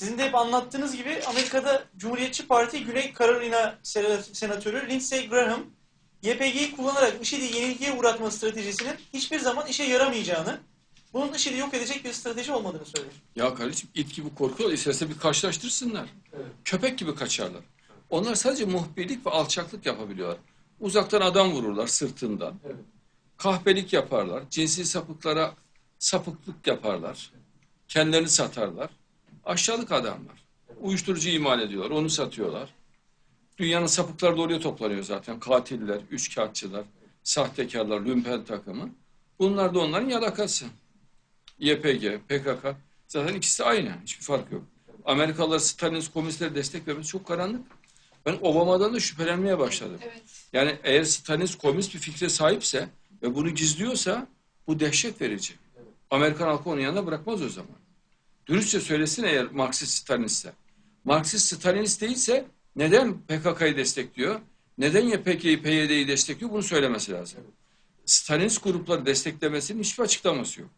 Sizin de hep anlattığınız gibi Amerika'da Cumhuriyetçi Parti Güney Carolina Sena- Senatörü Lindsey Graham, YPG'yi kullanarak IŞİD'i yenilgiye uğratma stratejisinin hiçbir zaman işe yaramayacağını, bunun IŞİD'i yok edecek bir strateji olmadığını söylüyor. Ya kardeşim it gibi korkuyorlar. İsterse bir karşılaştırsınlar. Köpek gibi kaçarlar. Onlar sadece muhbirlik ve alçaklık yapabiliyorlar. Uzaktan adam vururlar sırtından. Kahpelik yaparlar. Cinsi sapıklara sapıklık yaparlar. Kendilerini satarlar. Aşağılık adamlar. Uyuşturucu imal ediyorlar. Onu satıyorlar. Dünyanın sapıkları da oraya toplanıyor zaten. Katiller, üçkağıtçılar, sahtekarlar, lümpen takımı. Bunlar da onların yalakası. YPG, PKK zaten ikisi aynı. Hiçbir fark yok. Amerikalılar Stalinist komünistlere destek vermesi çok karanlık. Ben Obama'dan da şüphelenmeye başladım. Evet. Yani eğer Stalinist komünist bir fikre sahipse ve bunu gizliyorsa bu dehşet verici. Amerikan halkı onun yanına bırakmaz o zaman. Dürüstçe söylesin eğer Marksist Stalinistse. Marksist Stalinist değilse neden PKK'yı destekliyor? Neden YPG'yi, PYD'yi destekliyor? Bunu söylemesi lazım. Stalinist grupları desteklemesinin hiçbir açıklaması yok.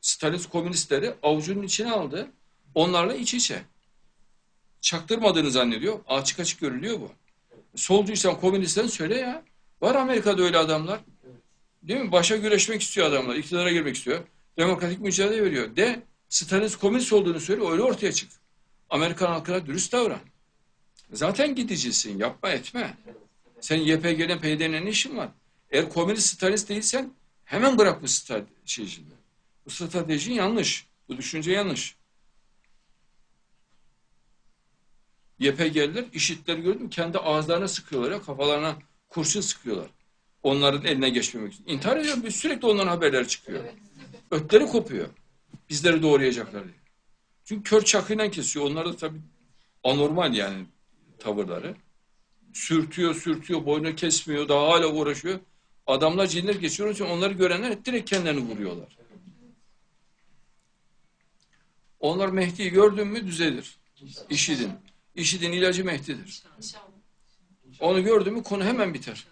Stalinist komünistleri avucunun içine aldı. Onlarla iç içe. Çaktırmadığını zannediyor. Açık açık görülüyor bu. Solcuysan komünistsen söyle ya. Var Amerika'da öyle adamlar. Değil mi? Başa güreşmek istiyor adamlar. iktidara girmek istiyor. Demokratik mücadele veriyor. De Stalinist komünist olduğunu söyle. Öyle ortaya çık. Amerikan halkına dürüst davran. Zaten gidicisin. Yapma etme. Sen YPG'nin PYD'nin ne işin var? Eğer komünist Stalinist değilsen hemen bırak bu stratejini. Bu stratejin yanlış. Bu düşünce yanlış. YPG'liler işitleri gördüm kendi ağızlarına sıkıyorlar ya kafalarına kurşun sıkıyorlar. Onların eline geçmemek için. İntihar ediyor sürekli onların haberleri çıkıyor. Ötleri kopuyor. Bizleri doğrayacaklar diye. Çünkü kör çakıyla kesiyor. Onlar da tabii anormal yani tavırları. Sürtüyor, sürtüyor, boynu kesmiyor, daha hala uğraşıyor. Adamlar cinler geçiyor. İçin onları görenler direkt kendilerini vuruyorlar. Onlar Mehdi'yi gördün mü düzelir. İşidin. İşidin ilacı Mehdi'dir. Onu gördün mü konu hemen biter.